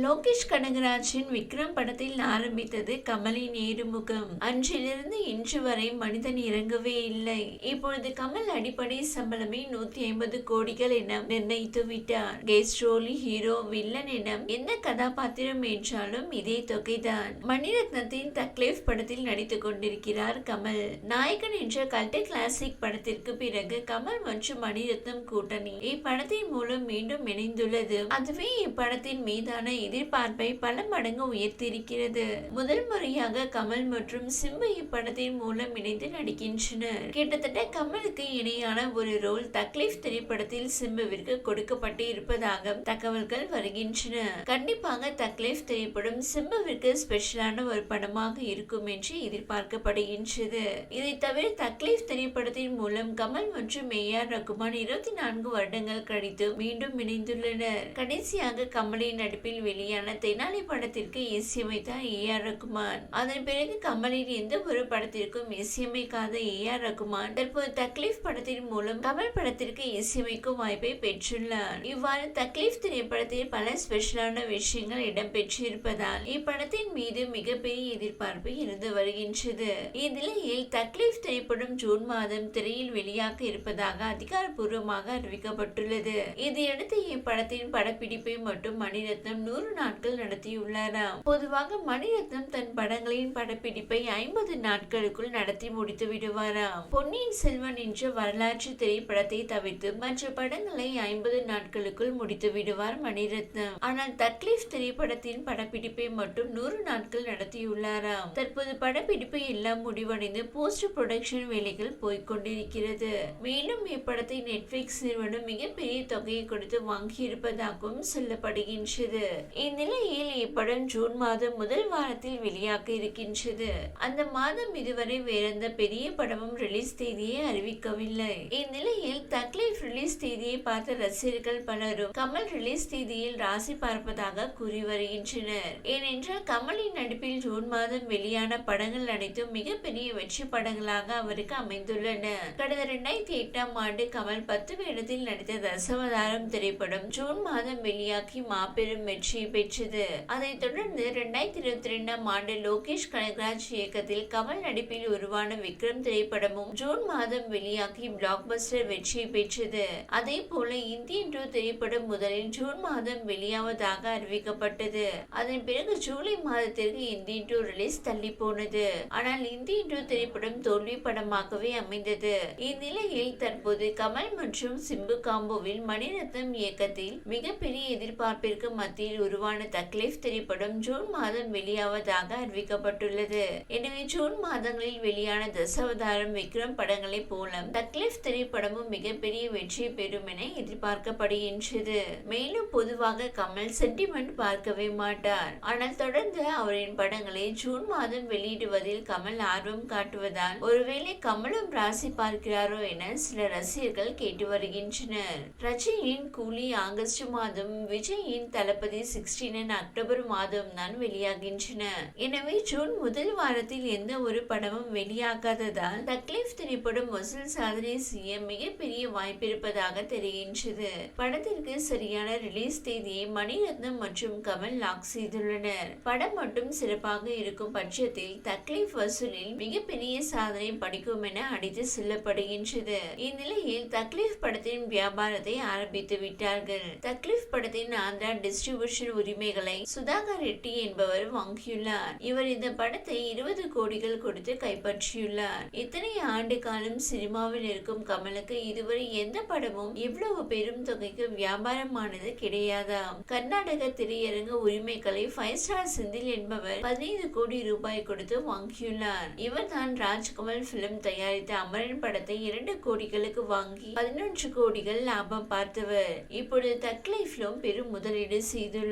லோகேஷ் கனகராஜின் விக்ரம் படத்தில் ஆரம்பித்தது கமலின் ஏறுமுகம். அன்றிலிருந்து இன்று வரை மனிதன் இறங்கவே இல்லை. இப்பொழுது கமல் அடிப்படை சம்பளமே நூத்தி ஐம்பது கோடிகள் என நிர்ணயித்து விட்டார். கெஸ்ட் ரோலி ஹீரோ வில்லன் என எந்த கதாபாத்திரம் என்றாலும் இதே தொகைதான். மணிரத்னத்தின் தக்லேஃப் படத்தில் நடித்துக் கொண்டிருக்கிறார் கமல். நாயகன் என்ற கல்ட்டு கிளாசிக் படத்திற்கு பிறகு கமல் மற்றும் மணிரத்னம் கூட்டணி. இப்படத்தின் மூலம் மீண்டும் இணைந்துள்ளது. அதுவே இப்படத்தின் மீதான எதிர்பார்ப்பை பல மடங்கு உயர்த்தியிருக்கிறது. முதல் முறையாக கமல் மற்றும் சிம்பு இப்படத்தின் மூலம் இணைந்து நடிக்கின்றனர். கிட்டத்தட்ட கமலுக்கு இணையான ஒரு ரோல் தக்லீஃப் திரைப்படத்தில் சிம்புவிற்கு கொடுக்கப்பட்டு இருப்பதாக தகவல்கள் வருகின்றன. கண்டிப்பாக தக்லீஃப் திரைப்படம் சிம்புவிற்கு ஸ்பெஷலான ஒரு படமாக இருக்கும் என்று எதிர்பார்க்கப்படுகின்றது. இதை தவிர தக்லீஃப் திரைப்படத்தின் மூலம் கமல் மற்றும் ஏ ஆர் ரகுமான் இருபத்தி நான்கு வருடங்கள் கழித்து மீண்டும் இணைந்துள்ளனர். கடைசியாக கமலின் நடிப்பில் வெளியான தெனாலி படத்திற்கு இசையமைத்தார் ஏ ஆர் ரகுமான். அதன் பிறகு கமலின் எந்த ஒரு படத்திற்கும் இசையமைக்காத ஏ ஆர் ரகுமான் தற்போது தக்லீஃப் படத்தின் மூலம் கமல் படத்திற்கு இசையமைக்கும் வாய்ப்பை பெற்றுள்ளார். இவ்வாறு தக்லீஃப் திரைப்படத்தில் பல ஸ்பெஷலான விஷயங்கள் இடம்பெற்றிருப்பதால் இப்படத்தின் மீது மிகப்பெரிய எதிர்பார்ப்பு இருந்து வருகின்றது. இந்நிலையில் தக்லீஃப் திரைப்படம் ஜூன் மாதம் திரையில் வெளியாக இருப்பதாக அதிகாரப்பூர்வமாக அறிவிக்கப்பட்டுள்ளது. இதையடுத்து இப்படத்தின் படப்பிடிப்பை மட்டும் மணிரத்னம் நூறு நாட்கள் நடத்தியுள்ளாராம் பொதுவாக மணிரத்னம் தன் படங்களின் படப்பிடிப்பை ஐம்பது நாட்களுக்குள் நடத்தி முடித்து விடுவாராம் பொன்னியின் செல்வன் என்ற வரலாற்று திரைப்படத்தை தவிர்த்து மற்ற படங்களை ஐம்பது நாட்களுக்குள் முடித்து விடுவார் மணிரத்னம். ஆனால் தக்லீஃப் திரைப்படத்தின் படப்பிடிப்பை மட்டும் நூறு நாட்கள் நடத்தியுள்ளாராம் தற்போது படப்பிடிப்பு எல்லாம் முடிவடைந்து போஸ்ட் ப்ரொடக்ஷன் வேலைகள் போய்கொண்டிருக்கிறது மேலும் இப்படத்தை நெட்ஃபிளிக்ஸ் நிறுவனம் மிகப்பெரிய தொகையை கொடுத்து வாங்கியிருப்பதாகவும் சொல்லப்படுகின்றது. இந்நிலையில் இப்படம் ஜூன் மாதம் முதல் வாரத்தில் வெளியாக இருக்கின்றது. அந்த மாதம் இதுவரை வேறெந்த பெரிய படமும் ரிலீஸ் தேதியை அறிவிக்கவில்லை. இந்நிலையில் தக்லீஃப் ரிலீஸ் தேதியை பார்த்த ரசிகர்கள் பலரும் கமல் ரிலீஸ் தேதியில் ராசி பார்ப்பதாக கூறி வருகின்றனர். ஏனென்றால் கமலின் நடிப்பில் ஜூன் மாதம் வெளியான படங்கள் அனைத்தும் மிகப்பெரிய வெற்றி படங்களாக அவருக்கு அமைந்துள்ளன. கடந்த இரண்டாயிரத்தி எட்டாம் ஆண்டு கமல் பத்து வேடத்தில் நடித்த தசவதாரம் திரைப்படம் ஜூன் மாதம் வெளியாகி மாபெரும் வெற்றி வெற்றியை பெற்றது. அதைத் தொடர்ந்து ரெண்டாயிரத்தி இருபத்தி ரெண்டாம் ஆண்டு லோகேஷ் கனகராஜ் இயக்கத்தில் கமல் நடிப்பில் உருவான விக்ரம் திரைப்படமும் ஜூன் மாதம் வெளியாகி பிளாக் பஸ்டர் வெற்றியை பெற்றது. அதே போல இந்தியன் டூ திரைப்படம் முதலில் ஜூன் மாதம் வெளியாவதாக அறிவிக்கப்பட்டது. அதன் பிறகு ஜூலை மாதத்திற்கு இந்தியன் டூ ரிலீஸ் தள்ளி போனது ஆனால் இந்தியன் டூ திரைப்படம் தோல்வி படமாகவே அமைந்தது. இந்நிலையில் தற்போது கமல் மற்றும் சிம்பு காம்போவில் மணிரத்னம் இயக்கத்தில் மிகப்பெரிய எதிர்பார்ப்பிற்கு மத்தியில் உருவான தக்லீஃப் திரைப்படம் ஜூன் மாதம் வெளியாவதாக அறிவிக்கப்பட்டுள்ளது. எனவே ஜூன் மாதங்களில் வெளியான தசாவதாரம் விக்ரம் படங்களைப் போல தக்லீஃப் திரைப்படமும் மிகப்பெரிய வெற்றி பெறும் என எதிர்பார்க்கப்படுகின்றது. மேலும் பொதுவாக கமல் சென்டிமெண்ட் பார்க்கவே மாட்டார். ஆனால் தொடர்ந்து அவரின் படங்களை ஜூன் மாதம் வெளியிடுவதில் கமல் ஆர்வம் காட்டுவதால் ஒருவேளை கமலும் ராசி பார்க்கிறாரோ என சில ரசிகர்கள் கேட்டு வருகின்றனர். ரஜினியின் கூலி ஆகஸ்ட் மாதம் விஜயின் தளபதி சிக்ஸ்டீன் அக்டோபர் மாதம் தான் வெளியாகின்றன. எனவே ஜூன் முதல் வாரத்தில் எந்த ஒரு படமும் வெளியாகாததால் தக்லீஃப் திரைப்படம் வசூல் சாதனை செய்ய மிகப்பெரிய வாய்ப்பிருப்பதாக தெரிகின்றது. படத்திற்கு சரியான ரிலீஸ் தேதியை மணிரத்னம் மற்றும் கமல் லாக் செய்துள்ளனர். படம் மட்டும் சிறப்பாக இருக்கும் பட்சத்தில் தக்லீஃப் வசூலில் மிகப்பெரிய சாதனை படிக்கும் என அடித்து செல்லப்படுகின்றது. இந்நிலையில் தக்லீஃப் படத்தின் வியாபாரத்தை ஆரம்பித்து விட்டார்கள். தக்லீஃப் படத்தின் ஆந்திரா டிஸ்ட்ரிபியூஷன் உரிமைகளை சுதாகர் ரெட்டி என்பவர் வாங்கியுள்ளார். இவர் இந்த படத்தை இருபது கோடிகள் கொடுத்து கைப்பற்றியுள்ளார். இத்தனை ஆண்டு காலம் சினிமாவில் இருக்கும் கமலுக்கு இதுவரை எந்த படமும் இவ்வளவு பெரும் தொகைக்கு வியாபாரமானது கிடையாதாம். கர்நாடக திரையரங்க உரிமைகளை ஃபைவ் ஸ்டார் செந்தில் என்பவர் பதினைந்து கோடி ரூபாய் கொடுத்து வாங்கியுள்ளார். இவர் தான் ராஜ்கமல் பிலிம் தயாரித்த அமரன் படத்தை இரண்டு கோடிகளுக்கு வாங்கி பதினொன்று கோடிகள் லாபம் பார்த்தவர். இப்பொழுது தக்லைஃப்லும் பெரும் முதலீடு செய்துள்ளார்.